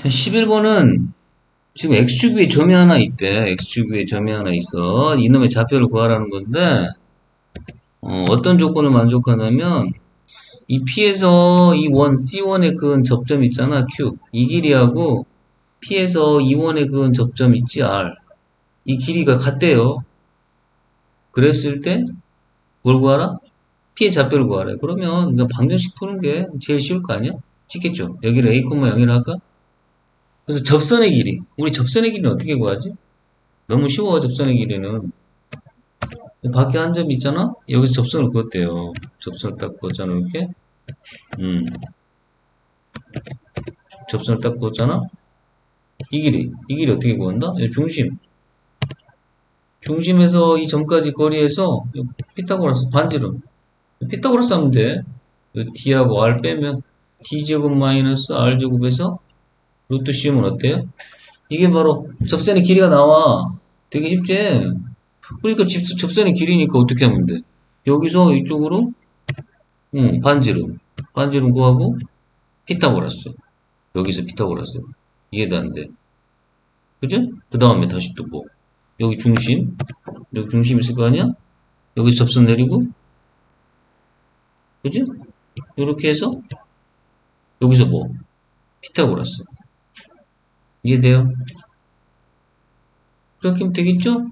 자, 11번은 지금 x축 위에 점이 하나 있대. x축 위에 점이 하나 있어. 이놈의 좌표를 구하라는 건데, 어, 떤 조건을 만족하냐면, 이 P에서 이 원, C1에 그은 접점 있잖아, Q. 이 길이하고 P에서 이 원에 그은 접점 있지, R. 이 길이가 같대요. 그랬을 때, 뭘 구하라? P의 좌표를 구하래. 그러면 방정식 푸는 게 제일 쉬울 거 아니야? 쉽겠죠? 여기를 A, 0이라 할까? 그래서 접선의 길이. 우리 접선의 길이는 어떻게 구하지? 너무 쉬워, 접선의 길이는. 밖에 한 점 있잖아? 여기서 접선을 그었대요. 접선을 딱 그었잖아, 이렇게. 음. 접선을 딱 그었잖아? 이 길이. 이 길이 어떻게 구한다? 이 중심. 중심에서 이 점까지 거리에서 피타고라스 반지름. 피타고라스 하면 돼. D하고 R 빼면 D제곱 마이너스 R제곱에서 루트 씌우면 어때요? 이게 바로 접선의 길이가 나와. 되게 쉽지? 그러니까 집, 접선의 길이니까 어떻게 하면 돼? 여기서 이쪽으로 응, 반지름. 반지름 구하고 피타고라스. 여기서 피타고라스. 이해도 안 돼. 그죠? 그 다음에 다시 또 뭐? 여기 중심. 여기 중심 있을 거 아니야? 여기 접선 내리고 그지? 이렇게 해서 여기서 뭐? 피타고라스. 이해돼요? 그렇게 하면 되겠죠?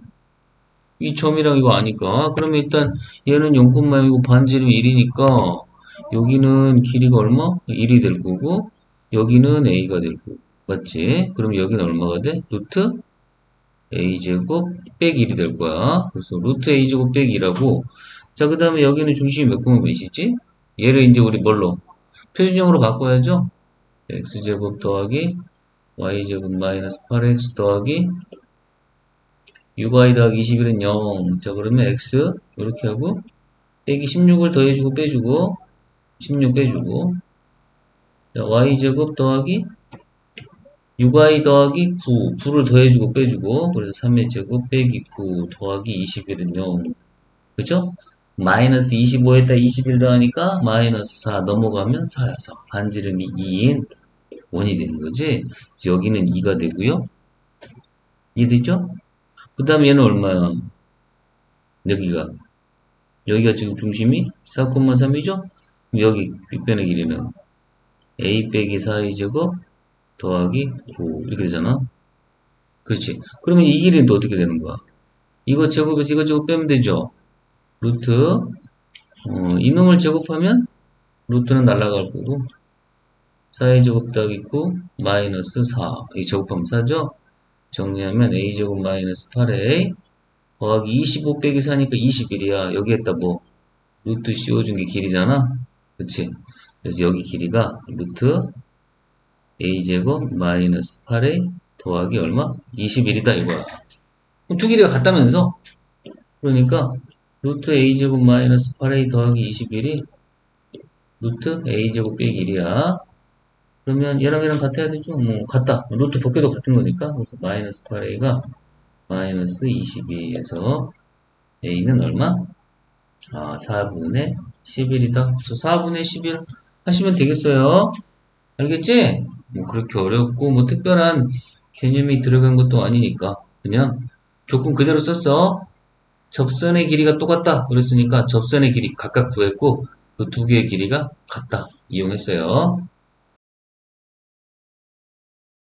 이 점이랑 이거 아니까. 그러면 일단 얘는 0,6이고 반지름 1이니까 여기는 길이가 얼마? 1이 될 거고 여기는 a가 될 거고. 맞지? 그럼 여기는 얼마가 돼? 루트 a제곱 빼 1이 될 거야. 그래서 루트 a제곱 빼 2라고 자, 그 다음에 여기는 중심이 몇 공은 몇이지? 얘를 이제 우리 뭘로? 표준형으로 바꿔야죠? x제곱 더하기 y제곱 마이너스 8x 더하기 6y 더하기 21은 0. 자, 그러면 x 이렇게 하고 빼기 16을 더해주고 빼주고 16 빼주고 자, y제곱 더하기 6y 더하기 9. 9를 더해주고 빼주고 그래서 3의 제곱 빼기 9 더하기 21은 0. 그죠? 마이너스 25에다 21 더하니까 마이너스 4 넘어가면 4여서 반지름이 2인 1이 되는 거지. 여기는 2가 되고요. 이해됐죠? 그 다음에 얘는 얼마야? 여기가. 여기가 지금 중심이 4,3이죠? 여기 윗변의 길이는 a 빼기 4의 제곱 더하기 9 이렇게 되잖아. 그렇지. 그러면 이 길이는 또 어떻게 되는 거야? 이거 제곱에서 이거 제곱 빼면 되죠? 루트 어, 이놈을 제곱하면 루트는 날아갈 거고 4의 제곱 더하기 9 마이너스 4. 이 제곱하면 4죠? 정리하면 a제곱 마이너스 8a 더하기 25 빼기 4니까 21이야. 여기에다 뭐 루트 씌워준 게 길이잖아. 그치? 그래서 여기 길이가 루트 a제곱 마이너스 8a 더하기 얼마? 21이다 이거야. 그럼 두 길이가 같다면서? 그러니까 루트 a제곱 마이너스 8a 더하기 21이 루트 a제곱 빼기 1이야. 그러면 얘랑 얘랑 같아야 되죠? 뭐 같다. 루트 벗겨도 같은 거니까. 그래서 마이너스 8a가 마이너스 22에서 a는 얼마? 아, 4분의 11이다. 그래서 4분의 11 하시면 되겠어요. 알겠지? 뭐 그렇게 어렵고 뭐 특별한 개념이 들어간 것도 아니니까 그냥 조건 그대로 썼어. 접선의 길이가 똑같다. 그랬으니까 접선의 길이 각각 구했고 그 두 개의 길이가 같다. 이용했어요.